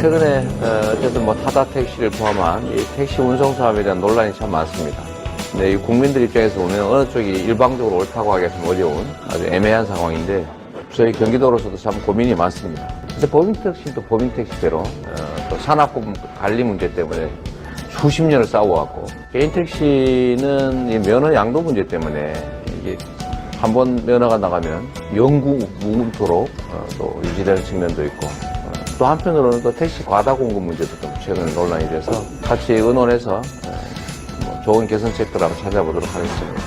최근에 어, 어쨌든 뭐 타다 택시를 포함한 이 택시 운송 사업에 대한 논란이 참 많습니다. 근데 이 국민들 입장에서 보면 어느 쪽이 일방적으로 옳다고 하기가 좀 어려운 아주 애매한 상황인데 저희 경기도로서도 참 고민이 많습니다. 근데 법인택시도 법인택시대로 어, 또 산업군 관리 문제 때문에 수십 년을 싸워왔고 개인 택시는 이 면허 양도 문제 때문에 이게 한 번 면허가 나가면 영구 무토록 어, 또 유지되는 측면도 있고 어, 또 한편으로는 또 택시 과다 공급 문제도 좀 최근에 논란이 돼서 같이 의논해서 어, 뭐 좋은 개선책들을 한번 찾아보도록 하겠습니다.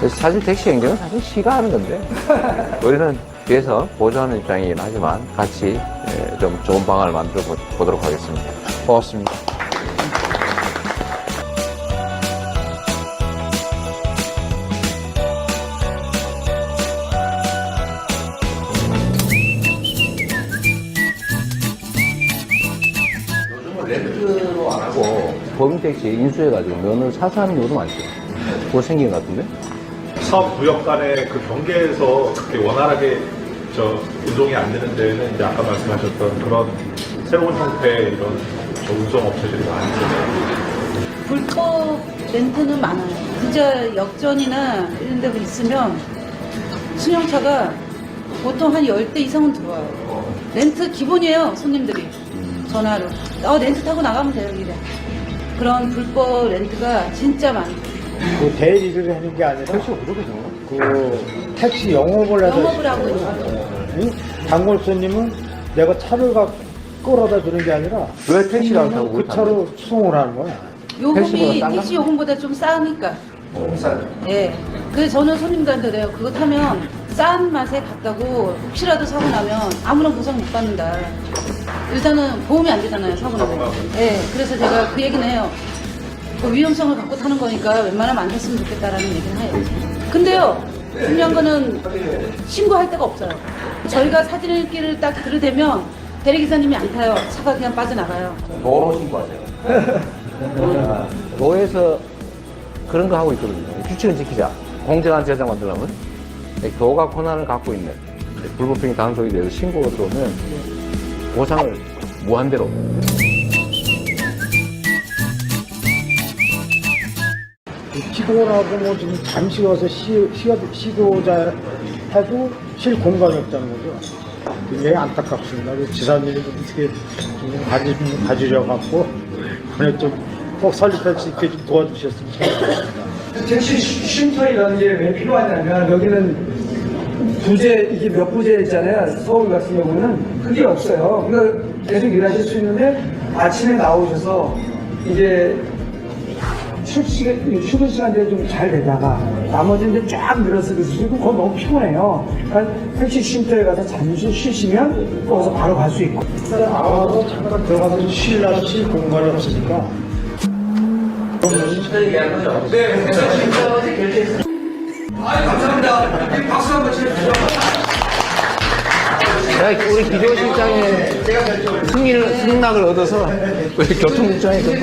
그래서 사실 택시 행정은 사실 시가 하는 건데 우리는 뒤에서 보조하는 입장이긴 하지만 같이 예, 좀 좋은 방안을 만들어 보- 보도록 하겠습니다. 고맙습니다. 렌트로 안 하고 법인택시 인수해가지고 면허를 사서 하는 경우도 많죠. 그거 생긴 것 같은데? 사업 구역 간의 그 경계에서 그렇게 원활하게 저 운송이 안 되는 데는 이제 아까 말씀하셨던 그런 새로운 형태의 이런 저 운송 업체들이 많죠. 불법 렌트는 많아요. 그저 역전이나 이런 데 있으면 승용차가 보통 한 10대 이상은 들어와요. 렌트 기본이에요, 손님들이. 전화로. 어, 렌트 타고 나가면 돼요, 이래. 그런 불법 렌트가 진짜 많아요. 그 대리를 하는 게 아니라 그 택시 영업을 해서 영업을 하고 있는 거예요. 응? 단골 손님은 내가 차를 가 끌어다 주는 게 아니라 왜 택시를 안 타고 그 차로 수송을 하는 거야. 요금이 택시보다 싼가? 택시 요금보다 좀 싸니까. 예. 그래서 저는 손님들한테 그래요. 그거 타면 싼 맛에 갔다고 혹시라도 사고 나면 아무런 보상 못 받는다. 일단은 보험이 안 되잖아요, 사고 나면. 예. 그래서 제가 그 얘기는 해요. 그 위험성을 갖고 타는 거니까 웬만하면 안 탔으면 좋겠다라는 얘기는 해요. 근데요, 중요한 거는 신고할 데가 없어요. 저희가 사진일기를 딱 들이대면 대리기사님이 안 타요. 차가 그냥 빠져나가요. 도로 신고하세요. 도에서 그런 거 하고 있거든요. 규칙은 지키자. 공정한 제장 만들려면 도가 권한을 갖고 있는 불법행위 단속에 대해서 신고가 들어오면 보상을 무한대로 피곤하고 뭐좀 잠시 와서 쉬, 쉬어, 쉬고자 해도 쉴 공간이 없다는 거죠. 굉장히 안타깝습니다. 그 지사님이 좀 어떻게 좀 가지, 가지려 갖고 그냥 좀꼭 설립할 수 있게 좀 도와주셨으면 좋겠습니다. 택시 쉼터이라는 게 왜 필요하냐면 여기는 부재 이게 몇 부재 있잖아요. 서울 같은 경우는 그게 없어요. 그러니까 계속 일하실 수 있는데 아침에 나오셔서 이게 출시간 휴게 시간대에 좀 잘 되다가 나머지는 이제 쫙 늘어서 그리고 그거 너무 피곤해요. 그러니까 택시 쉼터에 가서 잠시 쉬시면 거기서 바로 갈 수 있고. 나와서 잠깐 들어가서 쉬려고 쉴 공간이 없으니까 야, 우리 기조실장의 승리를, 승낙을 얻어서 우리 교통국장에 그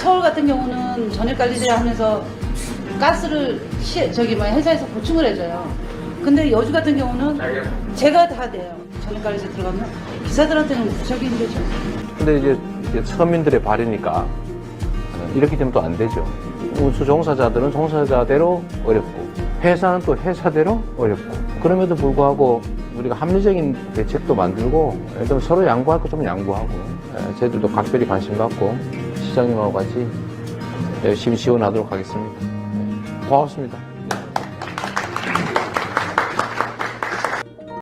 서울 같은 경우는 전액 관리를 하면서 가스를 시, 저기 뭐 회사에서 보충을 해줘요. 근데 여주 같은 경우는 제가 다 돼요. 전액 관리제 들어가면 기사들한테는 힘들죠. 근데 이제 서민들의 발이니까 이렇게 되면 또 안 되죠. 운수 종사자들은 종사자대로 어렵고 회사는 또 회사대로 어렵고 그럼에도 불구하고 우리가 합리적인 대책도 만들고 좀 서로 양보할 거 좀 양보하고 예, 저희들도 각별히 관심 갖고 시장님하고 같이 열심히 지원하도록 하겠습니다. 예, 고맙습니다.